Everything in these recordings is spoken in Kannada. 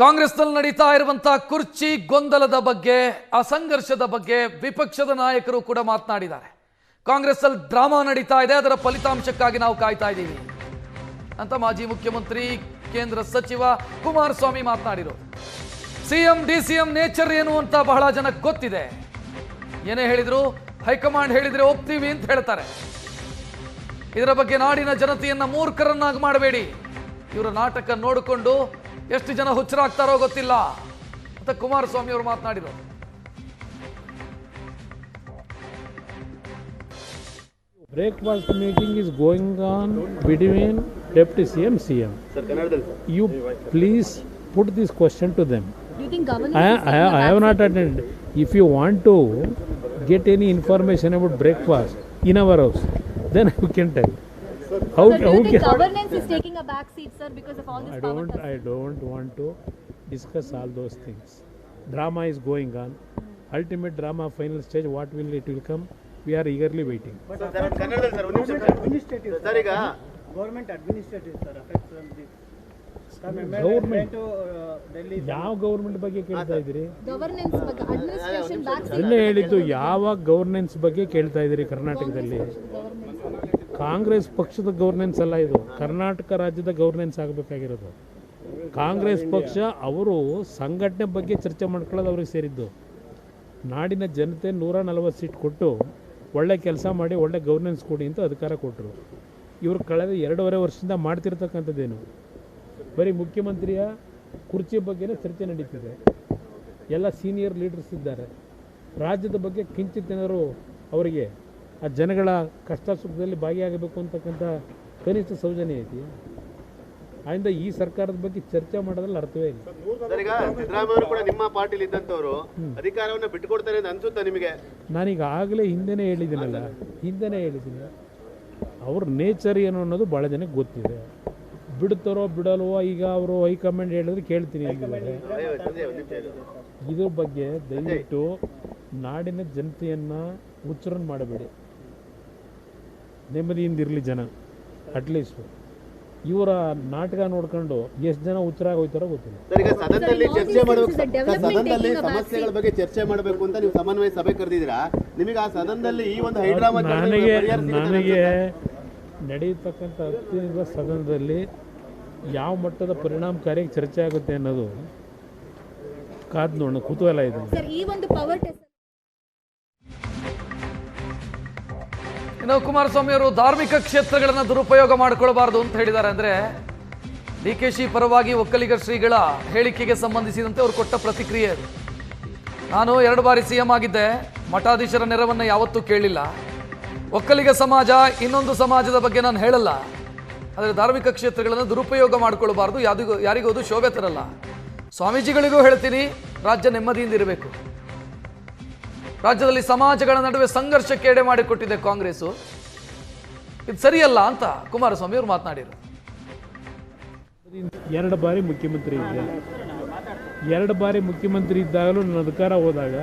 ಕಾಂಗ್ರೆಸ್ನಲ್ಲಿ ನಡೀತಾ ಇರುವಂತಹ ಕುರ್ಚಿ ಗೊಂದಲದ ಬಗ್ಗೆ, ಆ ಸಂಘರ್ಷದ ಬಗ್ಗೆ ವಿಪಕ್ಷದ ನಾಯಕರು ಕೂಡ ಮಾತನಾಡಿದ್ದಾರೆ. ಕಾಂಗ್ರೆಸ್ನಲ್ಲಿ ಡ್ರಾಮಾ ನಡೀತಾ ಇದೆ, ಅದರ ಫಲಿತಾಂಶಕ್ಕಾಗಿ ನಾವು ಕಾಯ್ತಾ ಇದ್ದೀವಿ ಅಂತ ಮಾಜಿ ಮುಖ್ಯಮಂತ್ರಿ, ಕೇಂದ್ರ ಸಚಿವ ಕುಮಾರಸ್ವಾಮಿ ಮಾತನಾಡಿರು ಸಿಎಂ ಡಿ ಸಿಎಂ ನೇಚರ್ ಏನು ಅಂತ ಬಹಳ ಜನಕ್ಕೆ ಗೊತ್ತಿದೆ. ಏನೇ ಹೇಳಿದ್ರು, ಹೈಕಮಾಂಡ್ ಹೇಳಿದ್ರೆ ಒಪ್ತೀವಿ ಅಂತ ಹೇಳ್ತಾರೆ. ಇದರ ಬಗ್ಗೆ ನಾಡಿನ ಜನತೆಯನ್ನ ಮೂರ್ಖರನ್ನಾಗಿ ಮಾಡಬೇಡಿ. ಇವರ ನಾಟಕ ನೋಡಿಕೊಂಡು ಎಷ್ಟು ಜನ ಹುಚ್ಚರಾಗ್ತಾರೋ ಗೊತ್ತಿಲ್ಲ ಅಂತ ಕುಮಾರಸ್ವಾಮಿ ಅವರು ಮಾತನಾಡಿದರು breakfast meeting is going on between Deputy CM, CM. Sir ಕನ್ನಡದಲ್ಲಿ sir You please put this question to them. Do you think governance I, is I, get any information about back in our house then you can to How, Sir, do how you think governance is taking a back seat, sir, because of all this I power don't? I don't want to discuss all those things. Drama is going on. Ultimate drama, final stage, what will it will come? We are eagerly waiting. But sir, administrative. Sir, sir, sir. sir sir government administrative sir affect from this Government. To Delhi ಯಾವ ಗೌರ್ಮೆಂಟ್ ಬಗ್ಗೆ ಕೇಳ್ತಾ ಇದ್ದೀರಿ Governance ಬಗ್ಗೆ administration back seat. ಅಲ್ಲೇ ಹೇಳಿದ್ದು ಯಾವ ಗವರ್ನೆನ್ಸ್ ಬಗ್ಗೆ ಕೇಳ್ತಾ ಇದ್ದೀರಿ ಕರ್ನಾಟಕದಲ್ಲಿ ಕಾಂಗ್ರೆಸ್ ಪಕ್ಷದ ಗೌರ್ನೆನ್ಸ್ ಅಲ್ಲ ಇದು. ಕರ್ನಾಟಕ ರಾಜ್ಯದ ಗೌರ್ನೆನ್ಸ್ ಆಗಬೇಕಾಗಿರೋದು. ಕಾಂಗ್ರೆಸ್ ಪಕ್ಷ, ಅವರು ಸಂಘಟನೆ ಬಗ್ಗೆ ಚರ್ಚೆ ಮಾಡ್ಕೊಳ್ಳೋದು ಅವ್ರಿಗೆ ಸೇರಿದ್ದು. ನಾಡಿನ ಜನತೆ ನೂರ ನಲವತ್ತು ಸೀಟ್ ಕೊಟ್ಟು ಒಳ್ಳೆ ಕೆಲಸ ಮಾಡಿ, ಒಳ್ಳೆ ಗೌರ್ನೆನ್ಸ್ ಕೊಡಿ ಅಂತ ಅಧಿಕಾರ ಕೊಟ್ಟರು ಇವರು ಕಳೆದ ಎರಡೂವರೆ ವರ್ಷದಿಂದ ಮಾಡ್ತಿರ್ತಕ್ಕಂಥದ್ದೇನು. ಬರೀ ಮುಖ್ಯಮಂತ್ರಿಯ ಕುರ್ಚಿ ಬಗ್ಗೆನೇ ಚರ್ಚೆ ನಡೀತಿದೆ. ಎಲ್ಲ ಸೀನಿಯರ್ ಲೀಡರ್ಸ್ ಇದ್ದಾರೆ. ರಾಜ್ಯದ ಬಗ್ಗೆ ಕಿಂಚಿತ್ ಅವರಿಗೆ ಆ ಜನಗಳ ಕಷ್ಟ ಸುಖದಲ್ಲಿ ಭಾಗಿಯಾಗಬೇಕು ಅಂತಕ್ಕಂಥ ಕನಿಷ್ಠ ಸೌಜನ್ಯ ಐತಿ. ಆದ್ದರಿಂದ ಈ ಸರ್ಕಾರದ ಬಗ್ಗೆ ಚರ್ಚೆ ಮಾಡೋದ್ರಲ್ಲಿ ಅರ್ಥವೇ ಇಲ್ಲ. ಈಗ ಸಿದ್ದರಾಮಯ್ಯ ಕೂಡ ನಿಮ್ಮ ಪಾರ್ಟಿಲಿ ಇದ್ದಂಥವ್ರು ಅಧಿಕಾರವನ್ನು ಬಿಟ್ಟುಕೊಡ್ತಾರೆ ಅಂತ ಅನ್ಸುತ್ತಾ ನಿಮಗೆ? ನಾನೀಗ ಆಗಲೇ ಹಿಂದೆನೇ ಹೇಳಿದ್ದೀನಲ್ಲ ಹಿಂದೆನೇ ಹೇಳಿದ್ದೀನಿ. ಅವ್ರ ನೇಚರ್ ಏನು ಅನ್ನೋದು ಭಾಳ ಜನಕ್ಕೆ ಗೊತ್ತಿದೆ. ಬಿಡ್ತಾರೋ ಬಿಡಲ್ವೋ ಈಗ ಅವರು ಹೈಕಮಾಂಡ್ ಹೇಳಿದ್ರೆ ಕೇಳ್ತೀನಿ. ಇದ್ರ ಬಗ್ಗೆ ದಯವಿಟ್ಟು ನಾಡಿನ ಜನತೆಯನ್ನು ಉಚ್ಚರಣ ಮಾಡಬೇಡಿ. ನೆಮ್ಮದಿಯಿಂದ ಇರಲಿ ಜನ ಅಟ್ಲೀಸ್ಟ್ ಇವರ ನಾಟಕ ನೋಡ್ಕೊಂಡು ಎಷ್ಟು ಜನ ಉತ್ತರ ಹೋಯ್ತಾರೋ ಗೊತ್ತಿಲ್ಲ. ಸರ್ ಈಗ ಸದನದಲ್ಲಿ ಚರ್ಚೆ ಮಾಡಬೇಕು ಸದನದಲ್ಲಿ ಸಮಸ್ಯೆಗಳ ಬಗ್ಗೆ ಚರ್ಚೆ ಮಾಡಬೇಕು ಅಂತ ನೀವು ಸಮನ್ವಯ ಸಭೆ ಕರೆದಿದ್ದೀರಾ? ನಿಮಗೆ ಆ ಸದನದಲ್ಲಿ ಈ ಒಂದು ಹೈಡ್ರಾಮಾ ನನಗೆ ನನಗೆ ನಡೆಯತಕ್ಕಂಥ ಹತ್ತಿರದ ಸದನದಲ್ಲಿ ಯಾವ ಮಟ್ಟದ ಪರಿಣಾಮಕಾರಿಯಾಗಿ ಚರ್ಚೆ ಆಗುತ್ತೆ ಅನ್ನೋದು ಕಾದ್ ನೋಡೋಣ ಕುತೂಹಲ ಇದೆ. ಇನ್ನು ಕುಮಾರಸ್ವಾಮಿ ಅವರು ಧಾರ್ಮಿಕ ಕ್ಷೇತ್ರಗಳನ್ನು ದುರುಪಯೋಗ ಮಾಡಿಕೊಳ್ಳಬಾರದು ಅಂತ ಹೇಳಿದ್ದಾರೆ ಅಂದರೆ ಡಿ ಕೆ ಶಿ ಪರವಾಗಿ ಒಕ್ಕಲಿಗ ಶ್ರೀಗಳ ಹೇಳಿಕೆಗೆ ಸಂಬಂಧಿಸಿದಂತೆ ಅವರು ಕೊಟ್ಟ ಪ್ರತಿಕ್ರಿಯೆ ನಾನು ಎರಡು ಬಾರಿ ಸಿ ಎಂ ಆಗಿದ್ದೆ, ಮಠಾಧೀಶರ ನೆರವನ್ನು ಯಾವತ್ತೂ ಕೇಳಿಲ್ಲ. ಒಕ್ಕಲಿಗ ಸಮಾಜ ಇನ್ನೊಂದು ಸಮಾಜದ ಬಗ್ಗೆ ನಾನು ಹೇಳಲ್ಲ. ಆದರೆ ಧಾರ್ಮಿಕ ಕ್ಷೇತ್ರಗಳನ್ನು ದುರುಪಯೋಗ ಮಾಡಿಕೊಳ್ಳಬಾರ್ದು ಯಾರಿಗೂ ಯಾರಿಗೂ ಅದು ಶೋಭೆ ತರಲ್ಲ. ಸ್ವಾಮೀಜಿಗಳಿಗೂ ಹೇಳ್ತೀನಿ, ರಾಜ್ಯ ನೆಮ್ಮದಿಯಿಂದ ಇರಬೇಕು ರಾಜ್ಯದಲ್ಲಿ ಸಮಾಜಗಳ ನಡುವೆ ಸಂಘರ್ಷಕ್ಕೆ ಎಡೆ ಮಾಡಿಕೊಟ್ಟಿದೆ ಕಾಂಗ್ರೆಸ್ ಇದು ಸರಿಯಲ್ಲ ಅಂತ ಕುಮಾರಸ್ವಾಮಿ ಅವರು ಮಾತನಾಡಿದರು. ಎರಡು ಬಾರಿ ಮುಖ್ಯಮಂತ್ರಿ ಇದ್ದೆ ಎರಡು ಬಾರಿ ಮುಖ್ಯಮಂತ್ರಿ ಇದ್ದಾಗಲೂ ನನ್ನ ಅಧಿಕಾರ ಹೋದಾಗ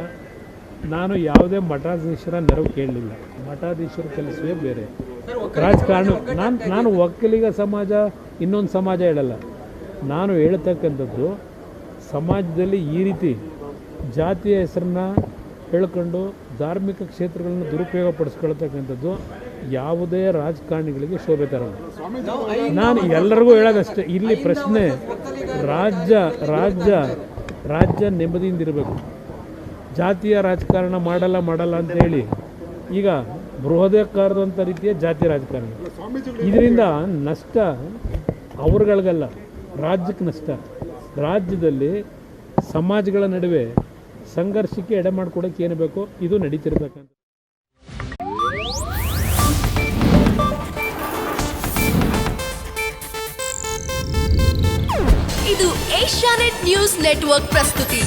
ನಾನು ಯಾವುದೇ ಮಠಾಧೀಶರ ನೆರವು ಕೇಳಲಿಲ್ಲ. ಮಠಾಧೀಶರ ಕೆಲಸವೇ ಬೇರೆ. ರಾಜಕಾರಣ ನಾನು ನಾನು ಒಕ್ಕಲಿಗ ಸಮಾಜ, ಇನ್ನೊಂದು ಸಮಾಜ ಹೇಳಲ್ಲ. ನಾನು ಹೇಳ್ತಕ್ಕಂಥದ್ದು ಸಮಾಜದಲ್ಲಿ ಈ ರೀತಿ ಜಾತಿಯ ಹೆಸರನ್ನ ಹೇಳ್ಕೊಂಡು ಧಾರ್ಮಿಕ ಕ್ಷೇತ್ರಗಳನ್ನು ದುರುಪಯೋಗ ಪಡಿಸ್ಕೊಳ್ತಕ್ಕಂಥದ್ದು ಯಾವುದೇ ರಾಜಕಾರಣಿಗಳಿಗೆ ಶೋಭೆ ತರಲ್ಲ. ನಾನು ಎಲ್ಲರಿಗೂ ಹೇಳೋದಷ್ಟೇ, ಇಲ್ಲಿ ಪ್ರಶ್ನೆ, ರಾಜ್ಯ ರಾಜ್ಯ ರಾಜ್ಯ ನೆಮ್ಮದಿಯಿಂದ ಇರಬೇಕು. ಜಾತಿಯ ರಾಜಕಾರಣ ಮಾಡಲ್ಲ ಮಾಡಲ್ಲ ಅಂತ ಹೇಳಿ, ಈಗ ಬೃಹದಾಕಾರದಂಥ ರೀತಿಯ ಜಾತಿ ರಾಜಕಾರಣ. ಇದರಿಂದ ನಷ್ಟ ಅವ್ರಗಳಿಗಲ್ಲ, ರಾಜ್ಯಕ್ಕೆ ನಷ್ಟ. ರಾಜ್ಯದಲ್ಲಿ ಸಮಾಜಗಳ ನಡುವೆ ಸಂಘರ್ಷಕ್ಕೆ ಎಡೆ ಮಾಡ್ಕೊಡೋಕೆ ಏನು ಬೇಕೋ ಇದು ನಡೀತಿರ್ಬೇಕಂತ ಇದು ಏಷ್ಯಾನೆಟ್ ನ್ಯೂಸ್ ನೆಟ್ವರ್ಕ್ ಪ್ರಸ್ತುತಿ.